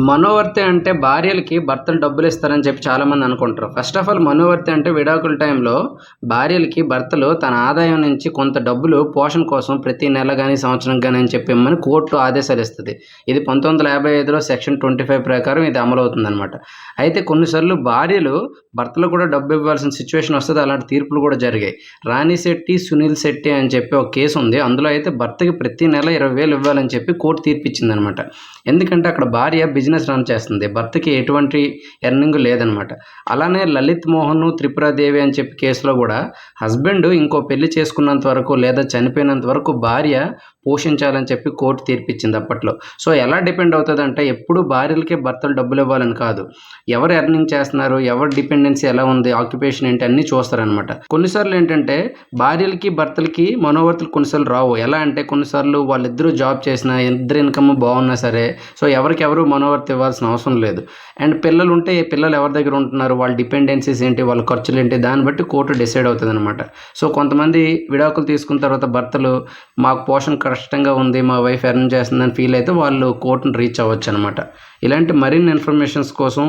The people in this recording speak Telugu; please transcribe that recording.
మనోవర్తి అంటే భార్యలకి భర్తలు డబ్బులు ఇస్తారని చెప్పి చాలామంది అనుకుంటారు. ఫస్ట్ ఆఫ్ ఆల్ మనోవర్తి అంటే విడాకుల టైంలో భార్యలకి భర్తలు తన ఆదాయం నుంచి కొంత డబ్బులు పోషణ కోసం ప్రతి నెల కానీ సంవత్సరం కానీ అని చెప్పి ఇమ్మని కోర్టు ఆదేశాలు ఇస్తుంది ఇది పంతొమ్మిది వందల యాభై ఐదులో సెక్షన్ ట్వంటీ ఫైవ్ ప్రకారం ఇది అమలవుతుంది అనమాట అయితే కొన్నిసార్లు భార్యలు భర్తలు కూడా డబ్బు ఇవ్వాల్సిన సిచ్యువేషన్ వస్తుంది. అలాంటి తీర్పులు కూడా జరిగాయి. రాణి శెట్టి సునీల్ శెట్టి అని చెప్పి ఒక కేసు ఉంది. అందులో అయితే భర్తకి ప్రతి నెల ఇరవై వేలు ఇవ్వాలని చెప్పి కోర్టు తీర్పిచ్చిందనమాట అనమాట ఎందుకంటే అక్కడ భార్య బిజినెస్ రన్ చేస్తుంది. భర్తకి ఎటువంటి ఎర్నింగ్ లేదనమాట. అలానే లలిత్ మోహన్ త్రిపురాదేవి అని చెప్పి కేసులో కూడా హస్బెండ్ ఇంకో పెళ్ళి చేసుకున్నంత వరకు లేదా చనిపోయినంత వరకు భార్య పోషించాలని చెప్పి కోర్టు తీర్పిచ్చింది అప్పట్లో. సో ఎలా డిపెండ్ అవుతుంది అంటే ఎప్పుడు భార్యలకే భర్తలు డబ్బులు ఇవ్వాలని కాదు. ఎవరు ఎర్నింగ్ చేస్తున్నారు ఎవరు డిపెండెన్సీ ఎలా ఉంది ఆక్యుపేషన్ ఏంటి అన్నీ చూస్తారనమాట కొన్నిసార్లు ఏంటంటే భార్యలకి భర్తలకి మనోవర్తులు కొన్నిసార్లు రావు. ఎలా అంటే కొన్నిసార్లు వాళ్ళిద్దరూ జాబ్ చేసినా ఇద్దరు ఇన్కమ్ బాగున్నా సరే సో ఎవరికి ఎవరు మనోవర్తి ఇవ్వాల్సిన అవసరం లేదు. అండ్ పిల్లలు ఉంటే పిల్లలు ఎవరి దగ్గర ఉంటున్నారు వాళ్ళ డిపెండెన్సీస్ ఏంటి వాళ్ళ ఖర్చులు ఏంటి దాన్ని బట్టి కోర్టు డిసైడ్ అవుతుంది అనమాట సో కొంతమంది విడాకులు తీసుకున్న తర్వాత భర్తలు మాకు పోషణ కష్టంగా ఉంది మా వైఫ్ ఎర్న్ చేస్తుందని ఫీల్ అయితే వాళ్ళు కోర్టును రీచ్ అవ్వచ్చు అనమాట ఇలాంటి మరిన్ని ఇన్ఫర్మేషన్స్ కోసం